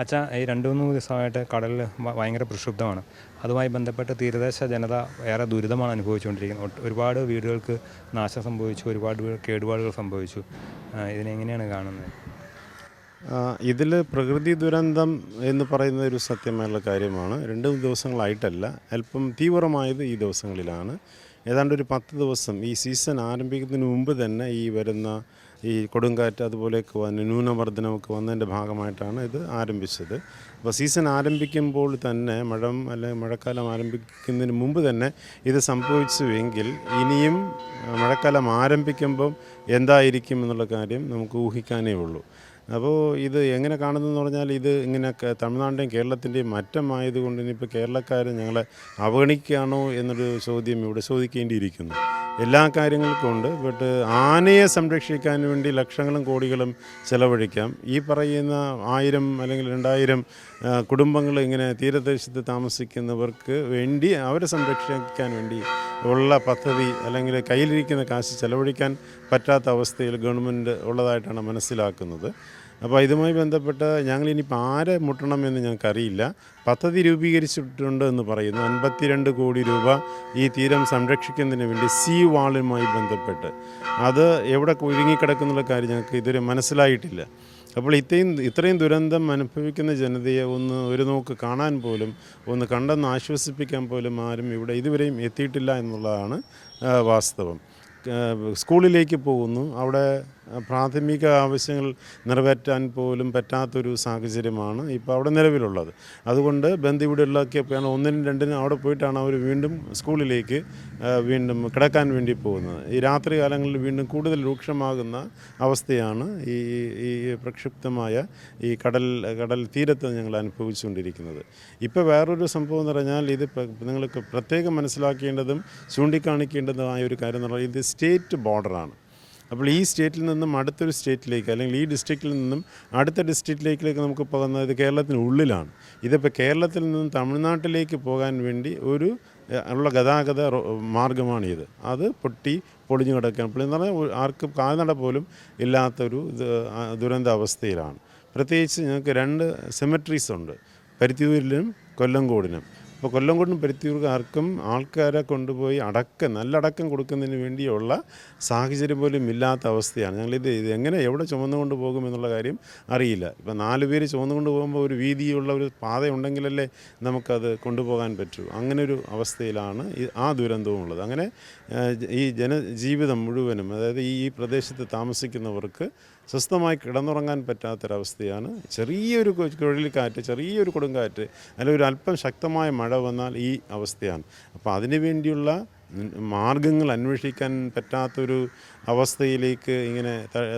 അച്ഛാ ഈ രണ്ട് മൂന്ന് ദിവസമായിട്ട് കടലിൽ ഭയങ്കര പ്രക്ഷുബ്ധമാണ്. അതുമായി ബന്ധപ്പെട്ട് തീരദേശ ജനത ഏറെ ദുരിതമാണ് അനുഭവിച്ചുകൊണ്ടിരിക്കുന്നത്. ഒരുപാട് വീടുകൾക്ക് നാശം സംഭവിച്ചു ഒരുപാട് കേടുപാടുകൾ സംഭവിച്ചു. ഇതിനെങ്ങനെയാണ് കാണുന്നത്? ഇതിൽ പ്രകൃതി ദുരന്തം എന്ന് പറയുന്ന ഒരു സത്യമായുള്ള കാര്യമാണ്. രണ്ട് ദിവസങ്ങളായിട്ടല്ല അല്പം തീവ്രമായത് ഈ ദിവസങ്ങളിലാണ്. ഏതാണ്ട് ഒരു പത്ത് ദിവസം ഈ സീസൺ ആരംഭിക്കുന്നതിന് മുമ്പ് തന്നെ ഈ വരുന്ന ഈ കൊടുങ്കാറ്റ് അതുപോലെയൊക്കെ വന്ന് ന്യൂനമർദ്ദനമൊക്കെ വന്നതിന്റെ ഭാഗമായിട്ടാണ് ഇത് ആരംഭിച്ചത്. അപ്പോൾ സീസൺ ആരംഭിക്കുമ്പോൾ തന്നെ മഴ അല്ലെ മഴക്കാലം ആരംഭിക്കുന്നതിന് മുമ്പ് തന്നെ ഇത് സംഭവിച്ചുവെങ്കിൽ ഇനിയും മഴക്കാലം ആരംഭിക്കുമ്പം എന്തായിരിക്കും എന്നുള്ള കാര്യം നമുക്ക് ഊഹിക്കാനേ ഉള്ളൂ. അപ്പോൾ ഇത് എങ്ങനെ കാണുന്നതെന്ന് പറഞ്ഞാൽ ഇത് ഇങ്ങനെ തമിഴ്നാടിന്റെയും കേരളത്തിന്റെയും മറ്റമായതുകൊണ്ട് ഇനിയിപ്പോൾ കേരളക്കാർ ഞങ്ങളെ അവഗണിക്കുകയാണോ എന്നൊരു ചോദ്യം ഇവിടെ ചോദിക്കേണ്ടിയിരിക്കുന്നു. എല്ലാ കാര്യങ്ങൾക്കും ഉണ്ട് ബട്ട് ആനയെ സംരക്ഷിക്കാൻ വേണ്ടി ലക്ഷങ്ങളും കോടികളും ചെലവഴിക്കാം. ഈ പറയുന്ന ആയിരം അല്ലെങ്കിൽ രണ്ടായിരം കുടുംബങ്ങൾ ഇങ്ങനെ തീരദേശത്ത് താമസിക്കുന്നവർക്ക് വേണ്ടി അവരെ സംരക്ഷിക്കാൻ വേണ്ടി ഉള്ള പദ്ധതി അല്ലെങ്കിൽ കയ്യിലിരിക്കുന്ന കാശ് ചെലവഴിക്കാൻ പറ്റാത്ത അവസ്ഥയിൽ ഗവൺമെന്റ് ഉള്ളതായിട്ടാണ് മനസ്സിലാക്കുന്നത്. അപ്പോൾ ഇതുമായി ബന്ധപ്പെട്ട് ഞങ്ങൾ ഇനിയിപ്പോൾ ആരെ മുട്ടണമെന്ന് ഞങ്ങൾക്കറിയില്ല. പദ്ധതി രൂപീകരിച്ചിട്ടുണ്ട് എന്ന് പറയുന്നു. അൻപത്തിരണ്ട് കോടി രൂപ ഈ തീരം സംരക്ഷിക്കുന്നതിന് വേണ്ടി സീ വാളുമായി ബന്ധപ്പെട്ട്. അത് എവിടെ കുരുങ്ങിക്കിടക്കുന്നുള്ള കാര്യം ഞങ്ങൾക്ക് ഇതുവരെ മനസ്സിലായിട്ടില്ല. അപ്പോൾ ഇത്രയും ഇത്രയും ദുരന്തം അനുഭവിക്കുന്ന ജനതയെ ഒന്ന് ഒരു നോക്ക് കാണാൻ പോലും ഒന്ന് കണ്ടെന്ന് ആശ്വസിപ്പിക്കാൻ പോലും ആരും ഇവിടെ ഇതുവരെയും എത്തിയിട്ടില്ല എന്നുള്ളതാണ് വാസ്തവം. സ്കൂളിലേക്ക് പോകുന്നു. അവിടെ പ്രാഥമിക ആവശ്യങ്ങൾ നിറവേറ്റാൻ പോലും പറ്റാത്തൊരു സാഹചര്യമാണ് ഇപ്പോൾ അവിടെ നിലവിലുള്ളത്. അതുകൊണ്ട് ബന്ധു പോയാണ് ഒന്നിനും രണ്ടിനും അവിടെ പോയിട്ടാണ് അവർ വീണ്ടും സ്കൂളിലേക്ക് വീണ്ടും കിടക്കാൻ വേണ്ടി പോകുന്നത്. ഈ രാത്രി കാലങ്ങളിൽ വീണ്ടും കൂടുതൽ രൂക്ഷമാകുന്ന അവസ്ഥയാണ് ഈ ഈ പ്രക്ഷുബ്ധമായ ഈ കടൽ കടൽ തീരത്ത് ഞങ്ങൾ അനുഭവിച്ചുകൊണ്ടിരിക്കുന്നത്. ഇപ്പോൾ വേറൊരു സംഭവം എന്ന് പറഞ്ഞാൽ ഇത് നിങ്ങൾക്ക് പ്രത്യേകം മനസ്സിലാക്കേണ്ടതും ചൂണ്ടിക്കാണിക്കേണ്ടതുമായ ഒരു കാര്യം എന്ന് പറഞ്ഞാൽ ഇത് സ്റ്റേറ്റ് ബോർഡറാണ്. അപ്പോൾ ഈ സ്റ്റേറ്റിൽ നിന്നും അടുത്തൊരു സ്റ്റേറ്റിലേക്ക് അല്ലെങ്കിൽ ഈ ഡിസ്ട്രിക്റ്റിൽ നിന്നും അടുത്ത ഡിസ്ട്രിക്റ്റിലേക്ക് നമുക്ക് പോകുന്നത് കേരളത്തിനുള്ളിലാണ് ഇതിപ്പോൾ കേരളത്തിൽ നിന്നും തമിഴ്നാട്ടിലേക്ക് പോകാൻ വേണ്ടി ഒരു ഉള്ള ഗതാഗത മാർഗമാണിത്. അത് പൊട്ടി പൊളിഞ്ഞു കിടക്കുകയാണ്. അപ്പോൾ എന്ന് പറഞ്ഞാൽ ആർക്കും കാൽനട പോലും ഇല്ലാത്തൊരു ദുരന്താവസ്ഥയിലാണ്. പ്രത്യേകിച്ച് ഞങ്ങൾക്ക് രണ്ട് സെമിട്രീസ് ഉണ്ട്. പരുത്തിയൂരിലും കൊല്ലങ്കോടിനും അപ്പോൾ കൊല്ലംകോടിനും പരുത്തിയൂർക്കാർക്കും ആൾക്കാരെ കൊണ്ടുപോയി അടക്കം നല്ല അടക്കം കൊടുക്കുന്നതിന് വേണ്ടിയുള്ള സാഹചര്യം പോലും ഇല്ലാത്ത അവസ്ഥയാണ്. ഞങ്ങളിത് ഇത് എങ്ങനെ എവിടെ ചുമന്നുകൊണ്ട് പോകും എന്നുള്ള കാര്യം അറിയില്ല. ഇപ്പം നാല് പേര് ചുമന്നുകൊണ്ട് പോകുമ്പോൾ ഒരു വീതിയുള്ള ഒരു പാത ഉണ്ടെങ്കിലല്ലേ നമുക്കത് കൊണ്ടുപോകാൻ പറ്റൂ. അങ്ങനെ ഒരു അവസ്ഥയിലാണ് ആ ദുരന്തവും ഉള്ളത്. അങ്ങനെ ഈ ജനജീവിതം മുഴുവനും അതായത് ഈ പ്രദേശത്ത് താമസിക്കുന്നവർക്ക് സ്വസ്ഥമായി കിടന്നുറങ്ങാൻ പറ്റാത്തൊരവസ്ഥയാണ്. ചെറിയൊരു ചുഴലിക്കാറ്റ് ചെറിയൊരു കൊടുങ്കാറ്റ് അല്ലെങ്കിൽ ഒരു അല്പം ശക്തമായ മഴ വന്നാൽ ഈ അവസ്ഥയാണ്. അപ്പോൾ അതിനു വേണ്ടിയുള്ള മാർഗങ്ങൾ അന്വേഷിക്കാൻ പറ്റാത്തൊരു അവസ്ഥയിലേക്ക് ഇങ്ങനെ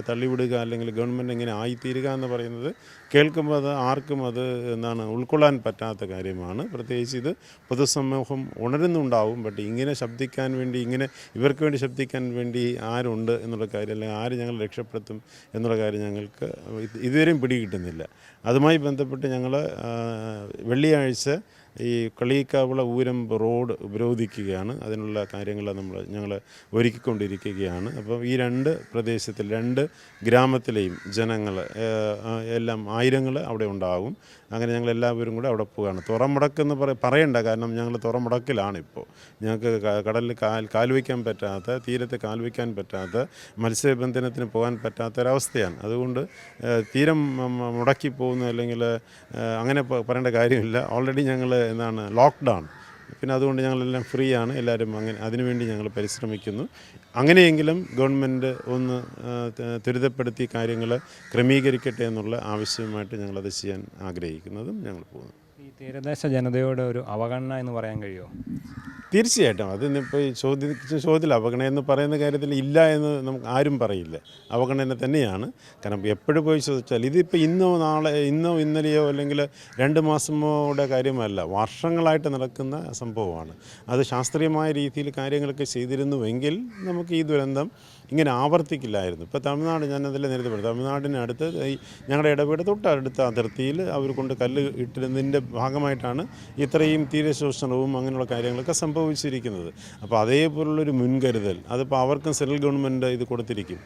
തള്ളിവിടുക അല്ലെങ്കിൽ ഗവൺമെന്റ് ഇങ്ങനെ ആയിത്തീരുക എന്ന് പറയുന്നത് കേൾക്കുമ്പോൾ അത് ആർക്കും അത് എന്താണ് ഉൾക്കൊള്ളാൻ പറ്റാത്ത കാര്യമാണ്. പ്രത്യേകിച്ച് ഇത് പൊതുസമൂഹം ഉണരുന്നുണ്ടാവും. ബട്ട് ഇങ്ങനെ ശബ്ദിക്കാൻ വേണ്ടി ഇങ്ങനെ ഇവർക്ക് വേണ്ടി ശബ്ദിക്കാൻ വേണ്ടി ആരുണ്ട് എന്നുള്ള കാര്യം അല്ലെങ്കിൽ ആര് ഞങ്ങൾ രക്ഷപ്പെടുത്തും എന്നുള്ള കാര്യം ഞങ്ങൾക്ക് ഇത് ഇതുവരെയും പിടികിട്ടുന്നില്ല. അതുമായി ബന്ധപ്പെട്ട് ഞങ്ങൾ വെള്ളിയാഴ്ച ഈ കളിയിക്കാവുള ഊരം റോഡ് ഉപരോധിക്കുകയാണ്. അതിനുള്ള കാര്യങ്ങൾ നമ്മൾ ഞങ്ങൾ ഒരുക്കിക്കൊണ്ടിരിക്കുകയാണ്. അപ്പം ഈ രണ്ട് പ്രദേശത്തിൽ രണ്ട് ഗ്രാമത്തിലെയും ജനങ്ങൾ എല്ലാം ആയിരങ്ങൾ അവിടെ ഉണ്ടാകും അങ്ങനെ ഞങ്ങൾ എല്ലാവരും കൂടെ അവിടെ പോവുകയാണ്. തുറമുടക്കെന്ന് പറ പറയണ്ട. കാരണം ഞങ്ങൾ തുറമുടക്കിലാണിപ്പോൾ. ഞങ്ങൾക്ക് കടലിൽ കാൽ കാൽവയ്ക്കാൻ പറ്റാത്ത തീരത്ത് കാൽവയ്ക്കാൻ പറ്റാത്ത മത്സ്യബന്ധനത്തിന് പോകാൻ പറ്റാത്ത ഒരവസ്ഥയാണ് അതുകൊണ്ട് തീരം മുടക്കി പോകുന്നു അല്ലെങ്കിൽ അങ്ങനെ പറയേണ്ട കാര്യമില്ല. ഓൾറെഡി ഞങ്ങൾ എന്താണ് ലോക്ക്ഡൗൺ പിന്നെ അതുകൊണ്ട് ഞങ്ങളെല്ലാം ഫ്രീ ആണ് എല്ലാവരും അങ്ങനെ അതിനുവേണ്ടി ഞങ്ങൾ പരിശ്രമിക്കുന്നു. അങ്ങനെയെങ്കിലും ഗവൺമെന്റ് ഒന്ന് ത്വരിതപ്പെടുത്തി കാര്യങ്ങൾ ക്രമീകരിക്കട്ടെ എന്നുള്ള ആവശ്യമായിട്ട് ഞങ്ങളത് ചെയ്യാൻ ആഗ്രഹിക്കുന്നതും ഞങ്ങൾ പോകുന്നു. ഈ തീരദേശ ജനതയോട് ഒരു അവഗണന എന്ന് പറയാൻ കഴിയുമോ? തീർച്ചയായിട്ടും. അത് ഇപ്പോൾ ചോദ്യ ചോദ്യത്തിൽ അവഗണന എന്ന് പറയുന്ന കാര്യത്തിൽ ഇല്ല എന്ന് നമുക്ക് ആരും പറയില്ല. അവഗണന തന്നെയാണ്. കാരണം എപ്പോഴും പോയി ചോദിച്ചാൽ ഇതിപ്പോൾ ഇന്നോ നാളെ ഇന്നോ ഇന്നലെയോ അല്ലെങ്കിൽ രണ്ട് മാസമോടെ കാര്യമല്ല. വർഷങ്ങളായിട്ട് നടക്കുന്ന സംഭവമാണ്. അത് ശാസ്ത്രീയമായ രീതിയിൽ കാര്യങ്ങളൊക്കെ ചെയ്തിരുന്നുവെങ്കിൽ നമുക്ക് ഈ ദുരന്തം ഇങ്ങനെ ആവർത്തിക്കില്ലായിരുന്നു. ഇപ്പോൾ തമിഴ്നാട് ഞാൻ അതിൽ നേരത്തെ പറഞ്ഞു. തമിഴ്നാടിനടുത്ത് ഈ ഞങ്ങളുടെ ഇടപെട തൊട്ടടുത്ത അതിർത്തിയിൽ അവർ കൊണ്ട് കല്ല് ഇട്ടിരുന്നതിന്റെ ഭാഗമായിട്ടാണ് ഇത്രയും തീരശോഷണവും അങ്ങനെയുള്ള കാര്യങ്ങളൊക്കെ സംഭവിച്ചിരിക്കുന്നത് അപ്പോൾ അതേപോലുള്ളൊരു മുൻകരുതൽ അതിപ്പോൾ അവർക്കും സെൻട്രൽ ഗവൺമെന്റ് ഇത് കൊടുത്തിരിക്കും.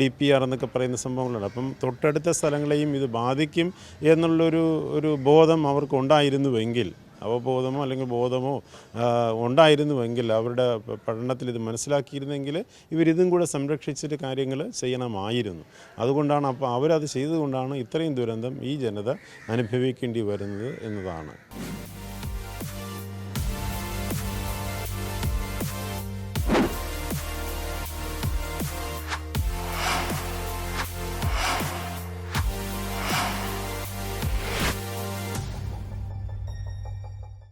ഡി പി ആർ എന്നൊക്കെ പറയുന്ന സംഭവങ്ങളുണ്ട്. അപ്പം തൊട്ടടുത്ത സ്ഥലങ്ങളെയും ഇത് ബാധിക്കും എന്നുള്ളൊരു ഒരു ബോധം അവർക്ക് ഉണ്ടായിരുന്നുവെങ്കിൽ അവബോധമോ അല്ലെങ്കിൽ ബോധമോ ഉണ്ടായിരുന്നുവെങ്കിൽ അവരുടെ പഠനത്തിൽ ഇത് മനസ്സിലാക്കിയിരുന്നെങ്കിൽ ഇവരിതും കൂടെ സംരക്ഷിച്ചിട്ട് കാര്യങ്ങൾ ചെയ്യണമായിരുന്നു. അതുകൊണ്ടാണ് അപ്പോൾ അവരത് ചെയ്തുകൊണ്ടാണ് ഇത്രയും ദുരന്തം ഈ ജനത അനുഭവിക്കേണ്ടി വരുന്നത് എന്നതാണ്.